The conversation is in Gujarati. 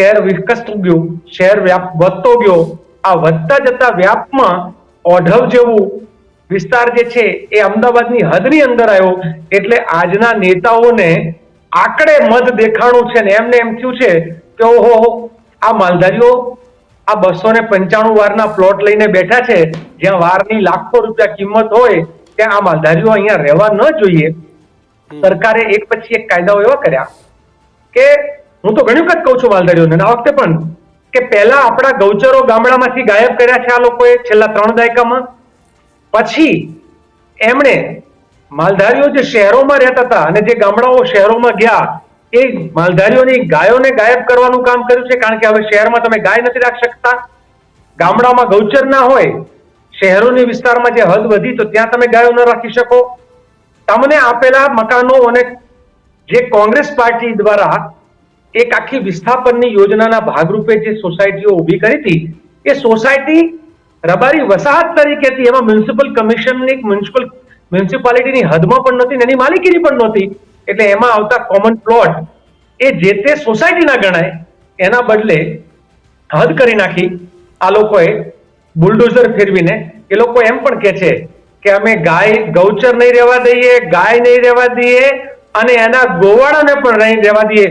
શહેર વિકસતું ગયું શેર વ્યાપ વધતો ગયો. આ વધતા જતા વ્યાપમાં ઓઢવ જેવું વિસ્તાર જે છે એ અમદાવાદની હદની અંદર આવ્યો. એટલે આજના નેતાઓને આકડે મત દેખાણું છે ને એમને એમ થયું છે કે ઓહો આ માલધારીઓ આ બસો ને પંચાણું વારના પ્લોટ લઈને બેઠા છે. જ્યાં વારની લાખો રૂપિયા કિંમત હોય ત્યાં આ માલધારીઓ અહીંયા રહેવા ન જોઈએ. સરકારે એક પછી એક કાયદાઓ એવા કર્યા કે હું તો ઘણી વખત કહું છું માલધારીઓને આ વખતે પણ કે પહેલા આપણા ગૌચરો ગામડામાંથી ગાયબ કર્યા છે આ લોકોએ છેલ્લા ત્રણ દાયકામાં. પછી એમણે માલધારીઓ જે શહેરોમાં રહેતા હતા અને જે ગામડાઓ શહેરોમાં ગયા, એ માલધારીઓની ગાયોને ગાયબ કરવાનું કામ કર્યું છે, કારણ કે હવે શહેરમાં તમે ગાય નથી રાખી શકતા. ગામડામાં ગૌચર ના હોય, શહેરોની વિસ્તારમાં જે હદ વધી, તો ત્યાં તમે ગાયો ન રાખી શકો. તમને આપેલા મકાનો અને જે કોંગ્રેસ પાર્ટી દ્વારા એક આખી વિસ્થાપનની યોજનાના ભાગરૂપે જે સોસાયટીઓ ઊભી કરી હતી, એ સોસાયટી રબારી વસાહત તરીકે હતી. એમાં મ્યુનિસિપલ કમિશનની મ્યુનિસિપલ મ્યુનિસિપાલિટીની હદમાં પણ નહોતી એની માલિકીની પણ નહોતી. એટલે એમાં આવતા કોમન પ્લોટ એ જે તે સોસાયટીના ગણાય, એના બદલે હદ કરી નાખી. આ લોકોએ બુલડોઝર ફેરવીને, એ લોકો એમ પણ કહે છે કે અમે ગાય ગૌચર નહીં રહેવા દઈએ, ગાય નહીં રહેવા દઈએ અને એના ગોવાળાને પણ નહીં રહેવા દઈએ.